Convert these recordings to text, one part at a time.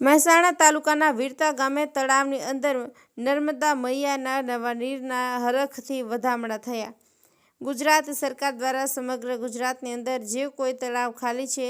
મહેસાણા તાલુકાના વીરતા ગામે તળાવની અંદર નર્મદા મૈયાના નવા નીરના હરખથી વધામણા થયા. ગુજરાત સરકાર દ્વારા સમગ્ર ગુજરાતની અંદર જે કોઈ તળાવ ખાલી છે,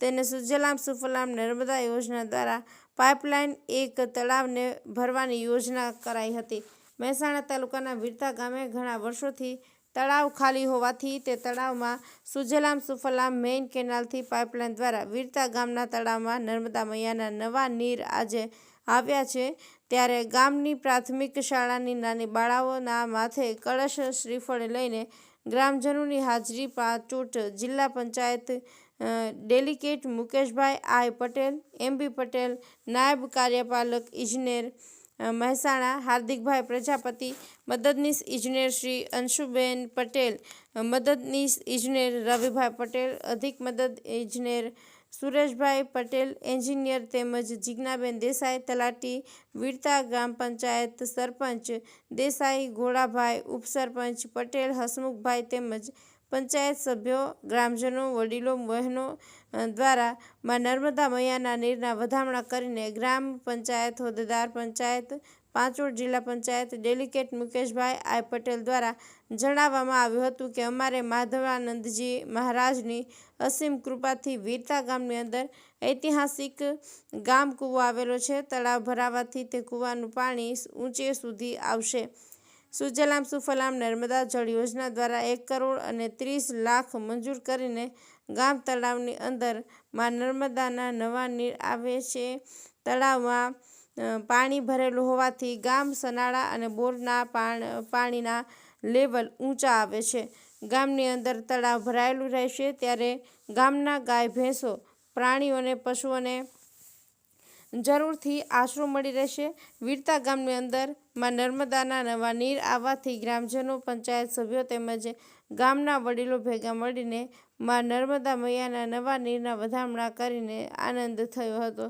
તેને સુજલામ સુફલામ નર્મદા યોજના દ્વારા પાઇપલાઇન એક તળાવને ભરવાની યોજના કરાઈ હતી. મહેસાણા તાલુકાના વીરતા ગામે ઘણા વર્ષોથી તળાવ ખાલી હોવાથી તે તળાવમાં સુજલામ સુફલામ મેઇન કેનાલથી પાઇપલાઇન દ્વારા વીરતા ગામના તળાવમાં નર્મદા મૈયાના નવા નીર આજે આવ્યા છે. ત્યારે ગામની પ્રાથમિક શાળાની નાની બાળાઓના માથે કળશ શ્રીફળ લઈને ગ્રામજનોની હાજરી પાચોટ જિલ્લા panchayat delegate Mukeshbhai I Patel MB Patel, નાયબ કાર્યપાલક ઇજનેર મહેસાણા હાર્દિકભાઈ પ્રજાપતિ, મદદનીશ ઇજનેર શ્રી અંશુબેન પટેલ મદદનીશ ઇજનેર રવિભાઈ પટેલ, અધિક મદદ ઇજનેર સુરેશભાઈ પટેલ, એન્જિનિયર તેમજ જિજ્ઞાબેન દેસાઈ તલાટી, વીરતા ગ્રામ પંચાયત સરપંચ દેસાઈ ઘોડાભાઈ ઉપસરપંચ પટેલ, હસમુખભાઈ તેમજ પંચાયત સભ્યો, ગ્રામજનો, વડીલો, બહેનો દ્વારા માં નર્મદા મૈયાના નીરના વધામણા કરીને ગ્રામ પંચાયત, હોદ્દેદાર પંચાયત, પાંચોડ જિલ્લા panchayat delegate Mukeshbhai I Patel દ્વારા જણાવવામાં આવ્યું હતું કે અમારે માધવાનંદજી મહારાજની અસીમ કૃપાથી વીરતા ગામની અંદર ઐતિહાસિક ગામ કૂવો આવેલો છે. તળાવ ભરાવાથી તે કૂવાનું પાણી ઊંચે સુધી આવશે. સુજલામ સુફલામ નર્મદા જળ યોજના દ્વારા એક કરોડ અને ત્રીસ લાખ મંજૂર કરીને ગામ તળાવની અંદરમાં નર્મદાના નવા નીર આવે છે. તળાવમાં પાણી ભરેલું હોવાથી ગામ સનાળા અને બોરના પાણ, પાણીના લેવલ ઊંચા આવે છે. ગામની અંદર તળાવ ભરાયેલું રહેશે ત્યારે ગામના ગાય, ભેંસો પ્રાણીઓને પશુઓને જરૂરથી આશરો મળી રહેશે. વીરતા ગામની અંદરમાં નર્મદાના નવા નીર આવવાથી ગ્રામજનો પંચાયત સભ્યો તેમજ ગામના વડીલો ભેગા મળીને માં નર્મદા મૈયાના નવા નીરના વધામણા કરીને આનંદ થયો હતો.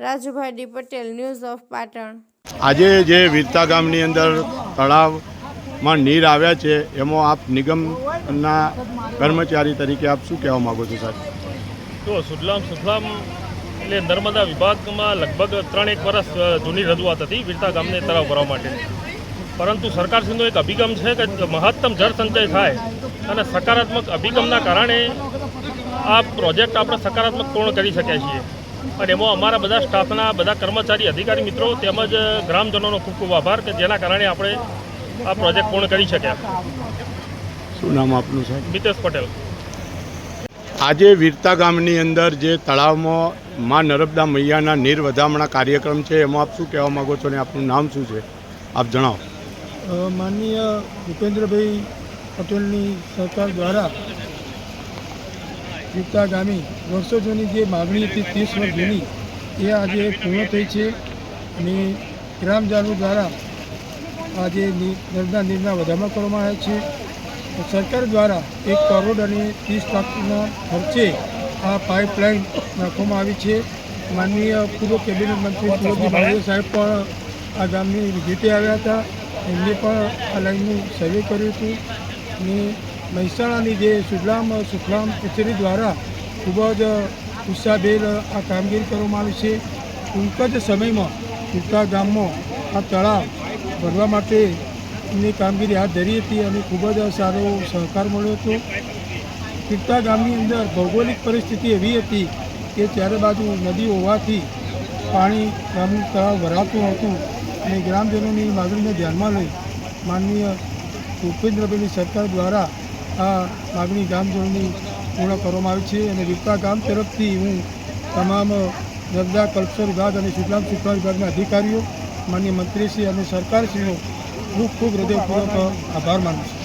Rajubhai D Patel news of Patan. આજે જે વીરતા ગામની અંદર તળાવમાં નીર આવ્યા છે એમાં આપ નિગમના કર્મચારી તરીકે આપ શું કહેવા માગો છો સાહેબ? તો સુજલામ સુફલામ એટલે નર્મદા વિભાગમાં લગભગ ત્રણ એક વર્ષ જૂની રજૂઆત હતી વીરતા ગામને તળાવ ભરવા માટે. પરંતુ સરકારશ્રીનો એક અભિગમ છે કે મહત્તમ જળ સંચય થાય અને સકારાત્મક અભિગમના કારણે આ પ્રોજેક્ટ આપણે સકારાત્મક પૂર્ણ કરી શક્યા છીએ. અને એમાં અમારા બધા સ્ટાફના બધા કર્મચારી અધિકારી મિત્રો તેમજ ગ્રામજનોનો ખૂબ ખૂબ આભાર કે જેના કારણે આપણે આ પ્રોજેક્ટ પૂર્ણ કરી શક્યા. શું નામ આપનું છે મિતેશ પટેલ. આજે વીરતા ગામની અંદર જે તળાવમાં માં નર્મદા મૈયાના નીર વધામણા કાર્યક્રમ છે, એમાં આપ શું કહેવા માગો છો અને આપનું નામ શું છે? આપ જણાવો. માનનીય ભૂપેન્દ્રભાઈ પટેલની સરકાર દ્વારા વિકતા ગામી વર્ષો જૂની જે માગણી હતી ત્રીસ વર્ષ જૂની, એ આજે પૂર્ણ થઈ છે અને ગ્રામજનો દ્વારા આજે નર્મદા નીરના વધામણા કરવામાં આવ્યા છે. સરકાર દ્વારા એક કરોડ અને ત્રીસ લાખના ખર્ચે આ પાઇપલાઇન નાખવામાં આવી છે. માનનીય પૂર્વ કેબિનેટ મંત્રી સુરજજી બાવળિયા સાહેબ પણ આ ગામની વિઝિટે આવ્યા હતા. એમને પણ આ લાઈનનું સર્વે કર્યું હતું. અને મહેસાણાની જે સુજલામ, સુખલામ કચેરી દ્વારા ખૂબ જ ઉત્સાહભેર આ કામગીરી કરવામાં આવી છે. ટૂંક જ સમયમાં ઉત્તર ગામમાં આ તળાવ ભરવા માટેની કામગીરી હાથ ધરી હતી અને ખૂબ જ સારો સહકાર મળ્યો હતો. પીરતા ગામની અંદર ભૌગોલિક પરિસ્થિતિ એવી હતી કે ચારે બાજુ નદી હોવાથી પાણી ગામનું તળાવ ભરાતું હતું અને ગ્રામજનોની માગણીને ધ્યાનમાં લઈ માનનીય ભૂપેન્દ્રભાઈની સરકાર દ્વારા આ માગણી ગ્રામજનોની પૂર્ણ કરવામાં આવી છે અને વિરતા ગામ તરફથી હું તમામ નર્મદા કલ્પસર વિભાગ અને સુજલામ સુફલામ વિભાગના અધિકારીઓ માન્ય મંત્રીશ્રી અને સરકારશ્રીનો ખૂબ ખૂબ હૃદયપૂર્વક આભાર માનું છું.